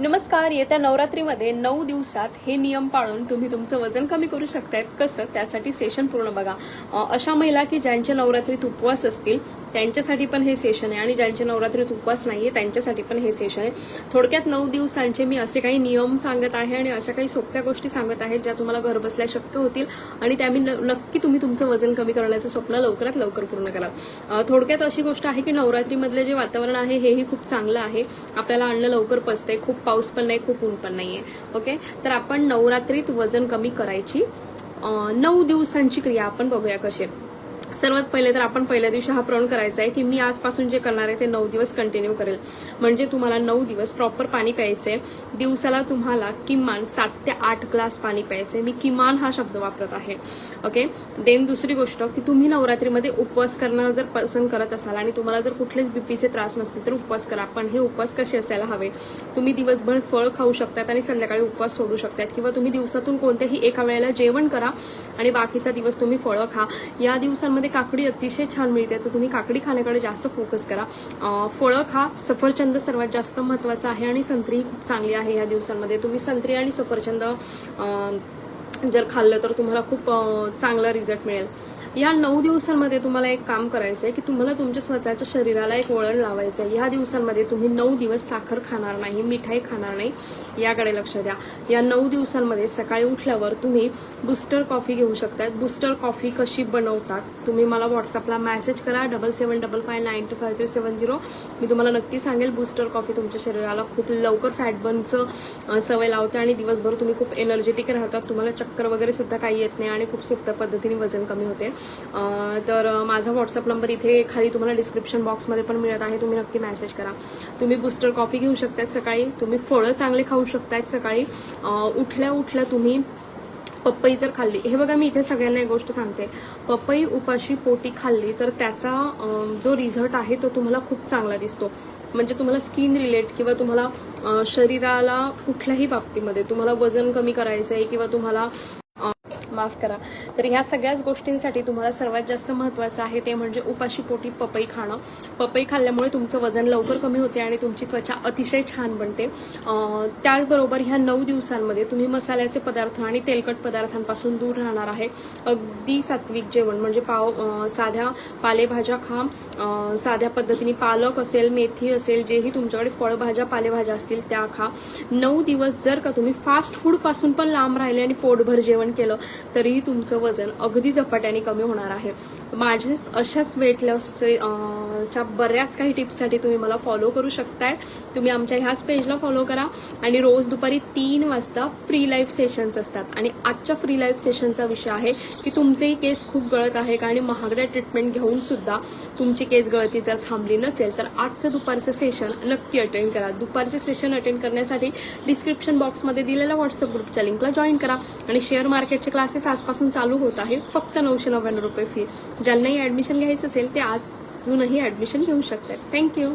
नमस्कार येत्या नवरात्रीमध्ये नऊ दिवसात हे नियम पाळून तुम्ही तुमचं वजन कमी करू शकतायत. कसं? त्यासाठी सेशन पूर्ण बघा. अशा महिला की ज्यांचे नवरात्रीत उपवास असतील त्यांच्यासाठी पण हे सेशन आहे. आणि ज्यांचे नवरात्रीत उपवास नाही आहे त्यांच्यासाठी पण हे सेशन आहे. थोडक्यात नऊ दिवसांचे मी असे काही नियम सांगत आहे आणि अशा काही सोप्या गोष्टी सांगत आहेत ज्या तुम्हाला घरबसल्या शक्य होतील आणि त्या मी न- नक्की तुम्ही तुमचं वजन कमी करण्याचं स्वप्न लवकरात लवकर पूर्ण कराल थोडक्यात अशी गोष्ट आहे की नवरात्रीमधलं जे वातावरण आहे हेही खूप चांगलं आहे. आपल्याला अन्न लवकर पचतंय. खूप पाऊस पण नाही खूप ऊन पण नाही आहे ओके तर आपण नवरात्रीत वजन कमी करायची. नऊ दिवसांची क्रिया आपण बघूया कशी सर्वात पहिले तर आपण पहिल्या दिवशी हा प्रण करायचा आहे की मी आजपासून जे करणार आहे ते नऊ दिवस कंटिन्यू करेल. म्हणजे तुम्हाला नऊ दिवस प्रॉपर पाणी प्यायचंय. दिवसाला तुम्हाला किमान सात ते आठ ग्लास पाणी प्यायचंय. मी किमान हा शब्द वापरत आहे. ओके देन दुसरी गोष्ट की तुम्ही नवरात्रीमध्ये उपवास करणं जर पसंत करत असाल आणि तुम्हाला जर कुठलेच बीपीचे त्रास नसतील तर उपवास करा. पण हे उपवास कसे असायला हवे? तुम्ही दिवसभर फळ खाऊ शकतात आणि संध्याकाळी उपवास सोडू शकतात. किंवा तुम्ही दिवसातून कोणत्याही एका वेळेला जेवण करा आणि बाकीचा दिवस तुम्ही फळं खा. या दिवसांमध्ये काकडी अतिशय छान मिळते. तर तुम्ही काकडी खाण्याकडे जास्त फोकस करा. फळं खा. सफरचंद सर्वात जास्त महत्त्वाचं आहे आणि संत्री खूप चांगली आहे या दिवसांमध्ये. तुम्ही संत्री आणि सफरचंद जर खाल्लं तर तुम्हाला खूप चांगला रिझल्ट मिळेल. या नऊ दिवसांमध्ये तुम्हाला एक काम करायचं आहे की तुम्हाला तुमच्या स्वतःच्या शरीराला एक वळण लावायचं आहे ह्या दिवसांमध्ये तुम्ही नऊ दिवस साखर खाणार नाही मिठाई खाणार नाही याकडे लक्ष द्या. या नऊ दिवसांमध्ये सकाळी उठल्यावर तुम्ही बुस्टर कॉफी घेऊ शकतात बुस्टर कॉफी कशी बनवतात तुम्ही मला व्हॉट्सअपला मॅसेज करा. Double seven double five nine two five three seven zero मी तुम्हाला नक्की सांगेल बुस्टर कॉफी तुमच्या शरीराला खूप लवकर फॅट बर्नचं सवय लावते आणि दिवसभर तुम्ही खूप एनर्जेटिक राहतात. तुम्हाला चक्कर वगैरे सुद्धा काही येत नाही आणि खूप सोप्या पद्धतीने वजन कमी होते. तर माझा व्हॉट्सअप नंबर इथे खाली तुम्हाला डिस्क्रिप्शन बॉक्समध्ये पण मिळत आहे. तुम्ही नक्की मॅसेज करा. तुम्ही बुस्टर कॉफी घेऊ शकतात सकाळी. तुम्ही फळं चांगले खाऊ शकतात सकाळी. उठल्या उठल्या तुम्ही पपई जर खाल्ली हे बघा मी इथे सगळ्यांना एक गोष्ट सांगते. पपई उपाशी पोटी खाल्ली तर त्याचा जो रिझल्ट आहे तो तुम्हाला खूप चांगला दिसतो. म्हणजे तुम्हाला स्किन रिलेट किंवा तुम्हाला शरीराला कुठल्याही बाबतीमध्ये तुम्हाला वजन कमी करायचं आहे किंवा तुम्हाला माफ करा. तर ह्या सगळ्याच गोष्टींसाठी तुम्हाला सर्वात जास्त महत्वाचं आहे ते म्हणजे उपाशी पोटी पपई खाणं. पपई खाल्ल्यामुळे तुमचं वजन लवकर कमी होते आणि तुमची त्वचा अतिशय छान बनते. त्याचबरोबर ह्या नऊ दिवसांमध्ये तुम्ही मसाल्याचे पदार्थ आणि तेलकट पदार्थांपासून दूर राहणार आहे. अगदी सात्विक जेवण म्हणजे पाव साध्या पालेभाज्या खा. साध्या पद्धतीने पालक असेल मेथी असेल जेही तुमच्याकडे फळभाज्या पालेभाज्या असतील त्या खा. नऊ दिवस जर का तुम्ही फास्ट फूडपासून पण लांब राहिले आणि पोटभर जेवण केलं तरीही तुमचं वजन अगदी झपाट्याने कमी होणार आहे. माझे अशाच वेट लॉसचे च्या बऱ्याच काही टिप्ससाठी तुम्ही मला फॉलो करू शकताय. तुम्ही आमच्या ह्याच पेजला फॉलो करा. आणि रोज दुपारी तीन वाजता फ्री लाईफ सेशन्स असतात. आणि आजच्या फ्री लाईफ सेशनचा विषय आहे की तुमचेही केस खूप गळत आहे का? आणि महागड्या ट्रीटमेंट घेऊन सुद्धा तुमची केस गळती जर थांबली नसेल तर आजचं दुपारचं सेशन नक्की अटेंड करा. दुपारचे सेशन अटेंड करण्यासाठी डिस्क्रिप्शन बॉक्समध्ये दिलेल्या व्हॉट्सअप ग्रुपच्या लिंकला जॉईन करा. आणि शेअर मार्केटचे क्लासेस आजपासून चालू होत आहे. फक्त नऊशे नव्याण्णव रुपये फी ज्यांनाही ॲडमिशन घ्यायचं असेल ते आज अजूनही घेऊ शकतात. थँक्यू